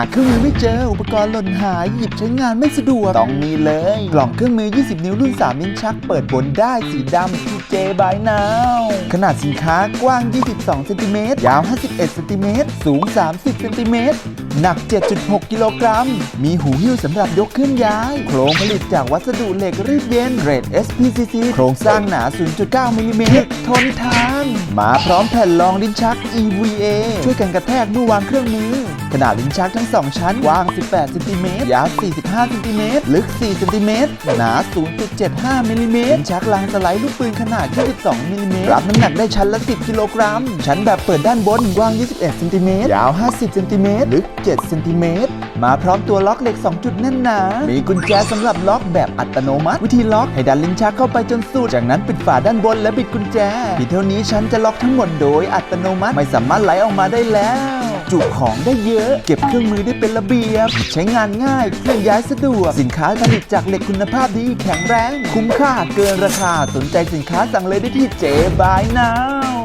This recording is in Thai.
หากเครื่องมือไม่เจออุปกรณ์หล่นหายหยิบใช้งานไม่สะดวกต้องมีเลย กล่องเครื่องมือ 20 นิ้วรุ่น 3 นิ้นชัก เปิดบนได้สีดำที่เจบายนาวขนาดสินค้ากว้าง 22 เซนติเมตรยาว 51 เซนติเมตรสูง 30 เซนติเมตร หนัก 7.6 กิโลกรัม มีหูหิ้วสำหรับยกเคลื่อนย้าย โครงผลิตจากวัสดุเหล็กรีดเย็นเกรด SPCC โครงสร้างหนา 0.9 มิลลิเมตร ทนทาน มาพร้อมแผ่นรองลิ้นชัก EVA ช่วยกันกระแทกเมื่อวางเครื่องมือ ขนาดลิ้นชักทั้ง 2 ชั้น กว้าง 18เซนติเมตร ยาว 45เซนติเมตร ลึก4เซนติเมตร หนา 0.75 มิลลิเมตร ลิ้นชักลางสไลด์ลูกปืนขนาด 22 มิลลิเมตร รับน้ำหนักได้ชั้นละ 10 กิโลกรัม ชั้นแบบเปิดด้านบน กว้าง 21 ซนติเมตร ยาว 50เซนติเมตร ลึก7เซนติเมตรมาพร้อมตัวล็อกเหล็ก 2 จุดแน่นหนา มีกุญแจสำหรับล็อกแบบอัตโนมัติ วิธีล็อกให้ดันลิ้นชักเข้าไปจนสุด จากนั้นปิดฝาด้านบนและบิดกุญแจเพีเท่านี้ชั้นจะล็อกทั้งหมดโดยอัตโนมัติไม่สามารถไหลออกมาได้แล้วจุของได้เยอะ เก็บเครื่องมือได้เป็นระเบียบ ใช้งานง่าย เคลื่อนย้ายสะดวก สินค้าผลิตจากเหล็กคุณภาพดีแข็งแรง คุ้มค่าเกินราคา สนใจสินค้าสั่งเลยได้ที่เจบายนาว